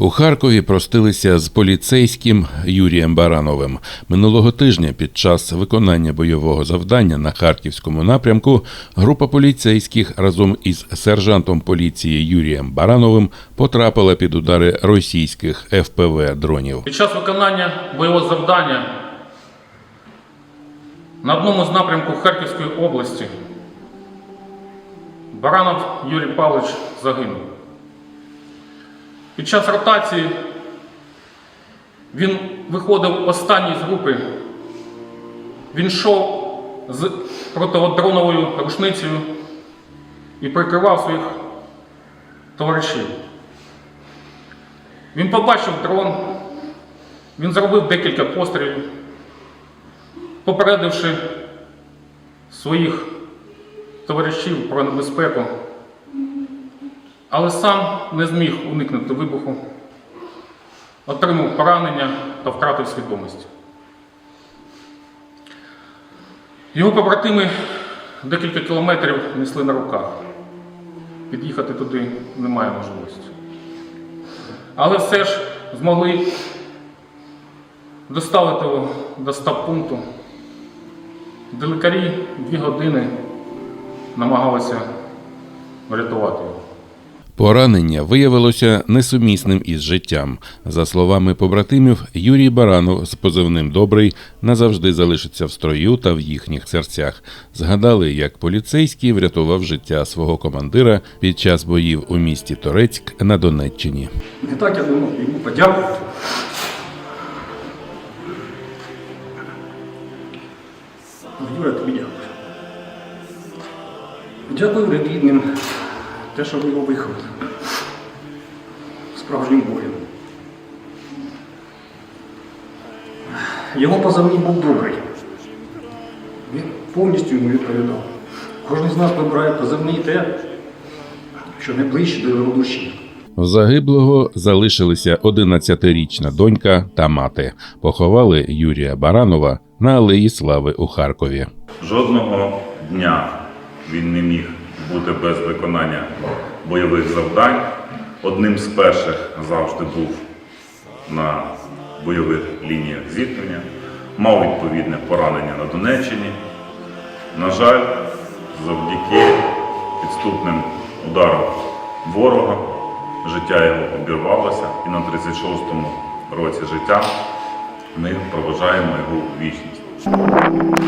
У Харкові простилися з поліцейським Юрієм Барановим. Минулого тижня під час виконання бойового завдання на харківському напрямку група поліцейських разом із сержантом поліції Юрієм Барановим потрапила під удари російських ФПВ дронів. Під час виконання бойового завдання на одному з напрямків Харківської області Баранов Юрій Павлович загинув. Під час ротації він виходив останній з групи. Він йшов з протидроновою рушницею і прикривав своїх товаришів. Він побачив дрон, він зробив декілька пострілів, попередивши своїх товаришів про небезпеку, але сам не зміг уникнути вибуху, отримав поранення та втратив свідомість. Його побратими декілька кілометрів несли на руках. Під'їхати туди немає можливості. Але все ж змогли доставити його до стаб-пункту, де лікарі дві години намагалися врятувати його. Поранення виявилося несумісним із життям. За словами побратимів, Юрій Баранов з позивним Добрий назавжди залишиться в строю та в їхніх серцях. Згадали, як поліцейський врятував життя свого командира під час боїв у місті Торецьк на Донеччині. Не так я думав йому подякувати. Ну, Юра, тобі дякую. Дякую рідним, те, що ви його виховали. Справжнім боєм. Його позивний був добрий. Він повністю йому відповідав. Кожен з нас вибирає позивний те, що найближче до його душі. У загиблого залишилися 11-річна донька та мати. Поховали Юрія Баранова на Алеї Слави у Харкові. Жодного дня він не міг бути без виконання бойових завдань. Одним з перших завжди був на бойових лініях зіткнення, мав відповідне поранення на Донеччині. На жаль, завдяки підступним ударам ворога життя його обірвалося, і на 36-му році життя ми проважаємо його вічність.